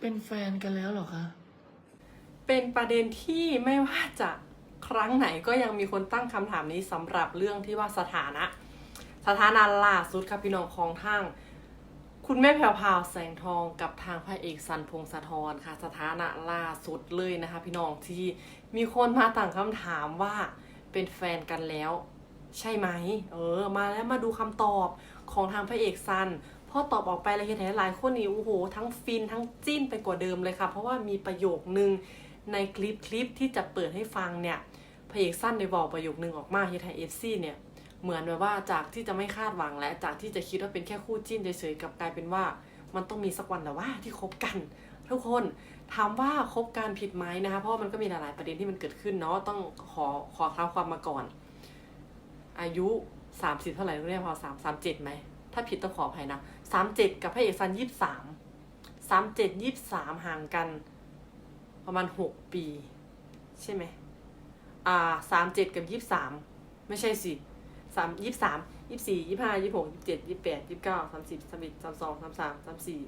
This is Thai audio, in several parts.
เป็นแฟนกันแล้วเหรอคะ เป็นประเด็นที่ไม่ว่าจะครั้งไหนก็ยังมีคนตั้งคำถามนี้สำหรับเรื่องที่ว่าสถานะ สถานะล่าสุดครับพี่น้องของทางคุณแม่แพรวพราวแสงทองกับทางพระเอกสันพงษ์สะทรค่ะ สถานะล่าสุดเลยนะคะ พี่น้องที่มีคนมาตั้งคำถามว่าเป็นแฟนกันแล้ว ใช่ไหม เออ มาแล้วมาดูคำตอบของทางพระเอกซัน อตอบออกไปแล้วเห็นหลายคนนี่โอ้โห ทั้งฟินทั้งจิ้นไปกว่าเดิมเลยค่ะ เพราะว่ามีประโยคนึงในคลิปคลิปที่จะเปิดให้ฟังเนี่ยพระเอกสั้นได้บอกประโยคนึงออกมาเฮทไทเอฟซีเนี่ยเหมือนแบบว่าจากที่จะไม่คาดหวังและจากที่จะคิดว่าเป็นแค่คู่จิ้นเฉยๆกับกลายเป็นว่า มันต้องมีสักวันแต่ว่าที่คบกัน ทุกคนถามว่าคบกันผิดไหมนะคะเพราะมันก็มีหลายๆประเด็นที่มันเกิดขึ้นเนาะต้องขอขอเท้าความมาก่อน อายุสามสิบเท่าไหร่เรียกพอสามสามเจ็ดไหมถ้าผิดต้องขออภัยนะ สามเจ็ดกับพระเอกซันยี่สามสามเจ็ดยี่สามห่างกัน ประมาณหกปี ใช่ไหมอ่าสามเจ็ดกับยี่สามไม่ใช่สิสามยี่สามยี่สี่ยี่ห้ายี่หกยี่เจ็ดยี่แปดยี่เก้าสามสิบสามเอ็ดสามสองสามสามสามสี่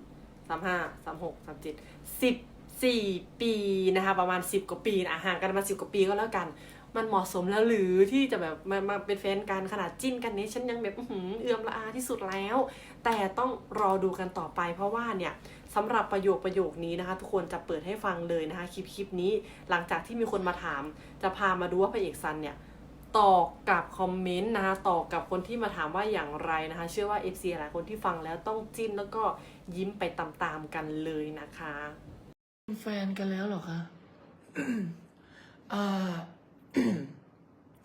สามห้าสามหกสามเจ็ดสิบสี่ปีนะคะ ประมาณสิบกว่าปีนะห่างกันมาสิบกว่าปีก็แล้วกัน มันเหมาะสมแล้วหรือที่จะแบบมามาเป็นแฟนกันขนาดจิ้นกันนี้ฉันยังแบบหือเอื้อมละอาที่สุดแล้ว แต่ต้องรอดูกันต่อไป เพราะว่าเนี่ยสำหรับประโยคประโยคนี้นะคะ ทุกคนจะเปิดให้ฟังเลยนะคะคลิปคลิปนี้หลังจากที่มีคนมาถาม จะพามาดูว่าพระเอกซันเนี่ยตอบกับคอมเมนต์นะคะตอบกับคนที่มาถามว่าอย่างไรนะคะ เชื่อว่า FC หลายคนที่ฟังแล้วต้องจิ้นแล้วก็ยิ้มไปตามๆกันเลยนะคะ เป็นแฟนกันแล้วเหรอคะ อ่า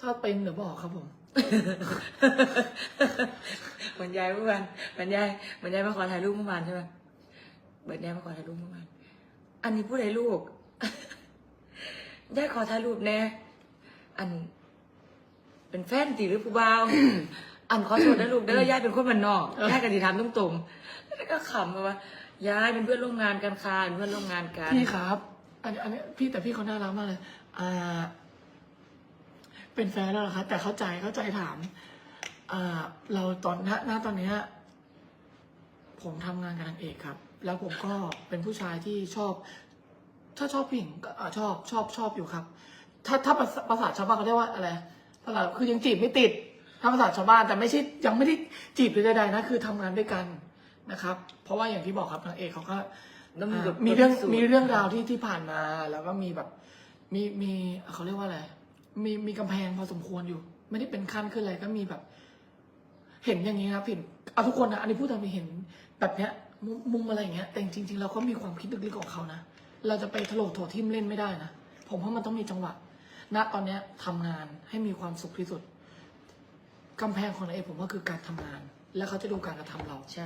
ถ้าเป็นเดี๋ยวบอกครับผม บรรยายเมื่อวานบรรยายบรรยายมาขอถ่ายรูปเมื่อวานใช่ไหมบรรยายมาขอถ่ายรูปเมื่อวานอันนี้ผู้ใดลูกยายขอถ่ายรูปแน่อัน เป็นแฟนตีหรือผู้บ่าว อันขอโทษนะลูกเด้อยายเป็นคนมันนอกยายกันดีถามตรงๆแล้วก็ขำมาว่ายายเป็นเพื่อนร่วมงานกันค่ะเป็นเพื่อนร่วมงานกัน พี่ครับ อันอันนี้พี่แต่พี่เขาน่ารักมากเลย อ่า เป็นแฟนแล้วเหรอคะแต่เข้าใจเข้าใจถามอ่าเราตอนณณตอนเนี้ยผมทำงานกับนางเอกครับ แล้วผมก็เป็นผู้ชายที่ชอบ ถ้าชอบผู้หญิงก็อ่าชอบชอบชอบอยู่ครับ ถ้าถ้าภาษาภาษาชาวบ้านเขาเรียกว่าอะไรภาษาคือยังจีบไม่ติดถ้าภาษาชาวบ้านแต่ไม่ใช่ยังไม่ได้จีบหรือใดๆนะคือทำงานด้วยกันนะครับ เพราะว่าอย่างที่บอกครับนางเอกเขาก็แล้วมีอ่าแบบมีเรื่องบทพิสูจน์มีเรื่องราวที่ที่ผ่านมา แล้วก็มีแบบมีมีเขาเรียกว่าอะไร มีมีกำแพงพอสมควรอยู่ ไม่ได้เป็นขั้นขึ้นอะไรก็มีแบบ เห็นอย่างนี้ครับเห็นเอาทุกคนนะอันนี้พูดตามที่เห็นแบบเนี้ยมุมมุมอะไรอย่างเงี้ย แต่จริงๆเราก็มีความคิดลึกๆของเขานะเราจะไปถลกโถทิมเล่นไม่ได้นะผมว่ามันต้องมีจังหวะณตอนเนี้ยทำงานให้มีความสุขที่สุดกำแพงของนายเอกผมว่าคือการทำงาน แล้วเขาจะดูการกระทำเราใช่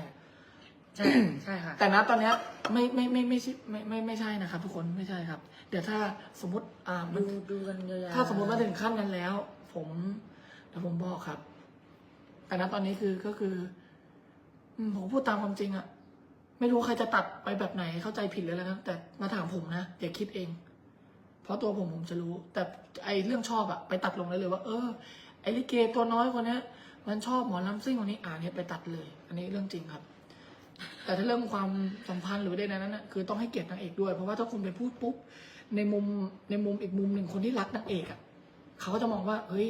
ใช่ใช่ค่ะแต่ณตอนเนี้ยไม่ไม่ไม่ไม่ใช่ไม่ไม่ไม่ใช่นะครับ ทุกคนไม่ใช่ครับ เดี๋ยวถ้าสมมติอ่ามัดูนดูกันยาวๆถ้าสมมติมาถึงขั้นนั้นแล้ว ผมเดี๋ยวผมบอกครับ แต่ณตอนนี้คือก็คืออืมผมพูดตามความจริงอะไม่รู้ใครจะตัดไปแบบไหนเข้าใจผิดเลยแล้วนะแต่มาถามผมนะอย่าคิดเอง เพราะตัวผมผมจะรู้ แต่ไอเรื่องชอบอะไปตัดลงได้เลยว่า เออ ไอลิเกตัวน้อยคนเนี้ยมันชอบหมอลำซิ่งคนนี้อ่านเนี่ยไปตัดเลย อันนี้เรื่องจริงครับ แต่ถ้าเรื่องความสัมพันธ์หรือใดๆนั้นนะคือต้องให้เกียรตินางเอกด้วย เพราะว่าถ้าคุณไปพูดปุ๊บในมุมในมุมอีกมุมหนึ่งคนที่รักนางเอกอะเขาก็จะมองว่าเฮ้ย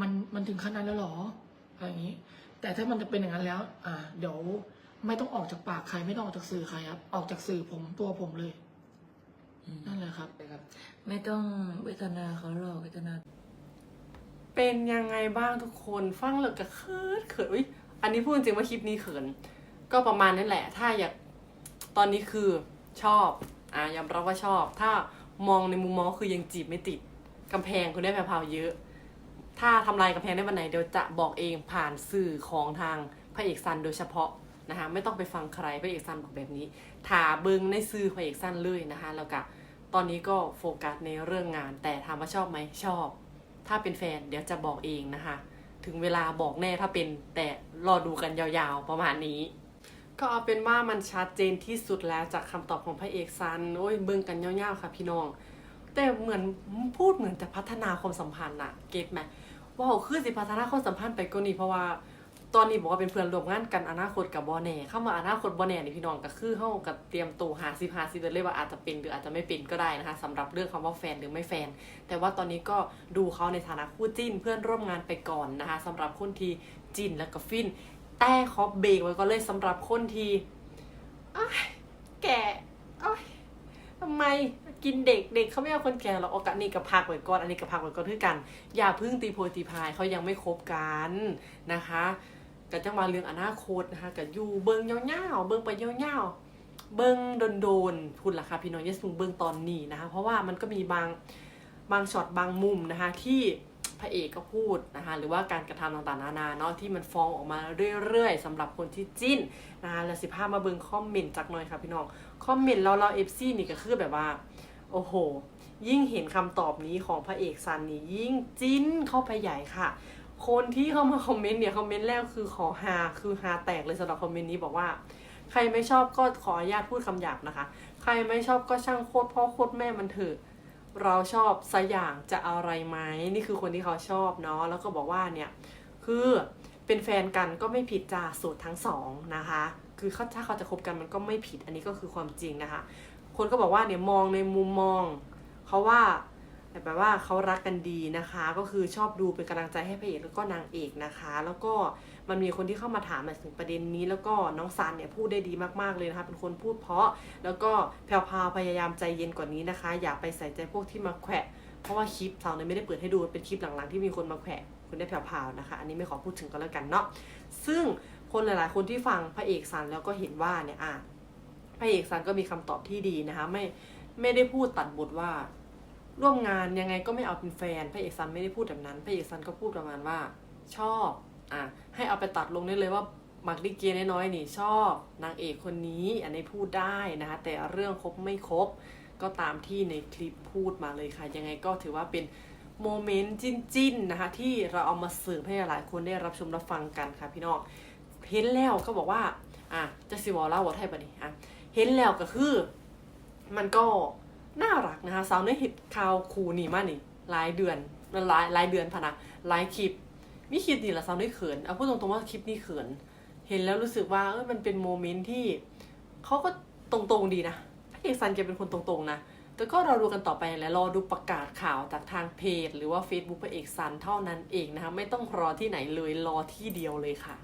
มันมันถึงขั้นนั้นแล้วเหรออะไรอย่างนี้ แต่ถ้ามันจะเป็นอย่างนั้นแล้ว อ่า เดี๋ยวไม่ต้องออกจากปากใครไม่ต้องออกจากสื่อใครครับ ออกจากสื่อผมตัวผมเลยอืมนั่นแหละครับ ไม่ต้องเวทนาเขาหรอกเวทนา เป็นยังไงบ้างทุกคน ฟังแล้วก็เขินเขินอุ้ยอันนี้พูดจริงว่าคลิปนี้เขิน ก็ประมาณนั้นแหละ ถ้าอยากตอนนี้คือชอบอ่ายอมรับว่าชอบ ถ้ามองในมุมมองคือยังจีบไม่ติดกำแพงคุณได้แพรวๆเยอะ ถ้าทำลายกำแพงได้วันไหนเดี๋ยวจะบอกเองผ่านสื่อของทางพระเอกซันโดยเฉพาะนะคะไม่ต้องไปฟังใครพระเอกซันบอกแบบนี้ถาเบิงในสื่อพระเอกซันเลยนะคะแล้วก็ตอนนี้ก็โฟกัสในเรื่องงาน แต่ถามว่าชอบไหมชอบ ถ้าเป็นแฟนเดี๋ยวจะบอกเองนะคะ ถึงเวลาบอกแน่ถ้าเป็นแต่รอดูกันยาวๆประมาณนี้ ก็เอาเป็นว่ามันชัดเจนที่สุดแล้วจากคำตอบของพระเอกซัน โอ้ยเบิ่งกันยาวๆค่ะพี่น้อง แต่เหมือนพูดเหมือนจะพัฒนาความสัมพันธ์อะเก็ตไหมว่าคือสิพัฒนาความสัมพันธ์ไปก็นี่เพราะว่าตอนนี้บอกว่าเป็นเพื่อนร่วมงานกันอนาคตกับบอแน่เข้ามาอนาคตบอแน่นี่พี่น้องก็คือเฮากับเตรียมตัวหาสิบหาสิบเลยว่าอาจจะเป็นหรืออาจจะไม่เป็นก็ได้นะคะสำหรับเรื่องคำว่าแฟนหรือไม่แฟน แต่ว่าตอนนี้ก็ดูเขาในฐานะคู่จิ้นเพื่อนร่วมงานไปก่อนนะคะสำหรับคนที่จิ้นแล้วก็ฟิน แต่ขอเบรกไว้ก็เลยสำหรับคนที่อ้แก่ทำไมกินเด็กเด็กเขาไม่เอาคนแก่หรอกอากันนี่กับพักไว้ก่อนอันนี้กับพักไว้ก่อนคือกัน อย่าพึ่งตีโพยตีพายเขายังไม่คบกันนะคะก็จะมาเรื่องอนาคตนะคะกับอยู่เบิงยาวๆเบิงไปยาวๆเบิงโดนๆคุณล่ะค่ะพี่น้องยาสูงเบิงตอนนี้นะคะเพราะว่ามันก็มีบางบางช็อตบางมุมนะคะที่ พระเอกก็พูดนะคะหรือว่าการกระทำต่างๆนานาเนาะที่มันฟ้องออกมาเรื่อยๆสำหรับคนที่จิ้นนะคะแล้วสิพามาเบิงคอมเมนต์จากหน่อยค่ะพี่น้องคอมเมนต์เราเราเอฟซีนี่ก็คือแบบว่าโอ้โห ยิ่งเห็นคำตอบนี้ของพระเอกซันนี่ยิ่งจิ้นเข้าไปใหญ่ค่ะ คนที่เข้ามาคอมเมนต์เนี่ยคอมเมนต์แรกคือขอฮาคือฮาแตกเลยสำหรับคอมเมนต์นี้บอกว่าใครไม่ชอบก็ขออนุญาตพูดคำหยาบนะคะ ใครไม่ชอบก็ช่างโคตรพ่อโคตรแม่มันเถอะ เราชอบสกอย่างจะอาอะไรไหมนี่คือคนที่เขาชอบเนาะแล้วก็บอกว่าเนี่ยคือเป็นแฟนกันก็ไม่ผิดจ้าสูตรทั้งสองนะคะ คือเขาถ้าเขาจะคบกันมันก็ไม่ผิดอันนี้ก็คือความจริงนะคะ คนก็บอกว่าเนี่ยมองในมุมมองเขาว่า แบบว่าเขารักกันดีนะคะ ก็คือชอบดูเป็นกำลังใจให้พระเอกแล้วก็นางเอกนะคะ แล้วก็มันมีคนที่เข้ามาถามมาถึงประเด็นนี้ แล้วก็น้องซันเนี่ยพูดได้ดีมากๆเลยนะคะ เป็นคนพูดเพราะ แล้วก็แพรวพราวพยายามใจเย็นกว่านี้นะคะ อย่าไปใส่ใจพวกที่มาแขวะเพราะว่าคลิปสาวเนี่ยไม่ได้เปิดให้ดูเป็นคลิปหลังๆที่มีคนมาแขวะคุณได้แพรวพราวนะคะ อันนี้ไม่ขอพูดถึงก็แล้วกันเนาะซึ่งคนหลายๆ คนที่ฟังพระเอกซันแล้วก็เห็นว่าเนี่ยอะพระเอกซันก็มีคำตอบที่ดีนะคะ ไม่ไม่ได้พูดตัดบทว่า ร่วมงานยังไงก็ไม่เอาเป็นแฟนพระเอกซันไม่ได้พูดแบบนั้นพระเอกซันก็พูดประมาณว่า ชอบอะให้เอาไปตัดลงได้เลยว่ามักดิเกน้อยๆนี่ชอบนางเอกคนนี้อันนี้พูดได้นะคะแต่เรื่องครบไม่ครบก็ตามที่ในคลิปพูดมาเลยค่ะ ยังไงก็ถือว่าเป็นโมเมนต์จิ้นๆนะคะที่เราเอามาสิร์ฟให้หลายคนได้รับชมรับฟังกันค่ะพี่น้องเห็นแล้วก็บอกว่าอะจะสิวอลเล่าวอไทยปะนี่อะเห็นแล้วก็คือ มันก็ น่ารักนะคะสาวในเห็ดข่าวคูนี่มานี่หลายเดือนหลายหลายเดือนพะนะหลายคลิปมีคลิปนี่แหละสาวในเขินเอาพูดตรงๆว่าคลิปนี้เขิน เห็นแล้วรู้สึกว่าเออมันเป็นโมเมนต์ที่เขาก็ตรงๆดีนะพระเอกซันแกเป็นคนตรงๆนะแต่ก็เราดูกันต่อไปและรอดูประกาศข่าวจากทางเพจ หรือว่า Facebook พระเอกซันเท่านั้นเองนะคะไม่ต้องรอที่ไหนเลยรอที่เดียวเลยค่ะ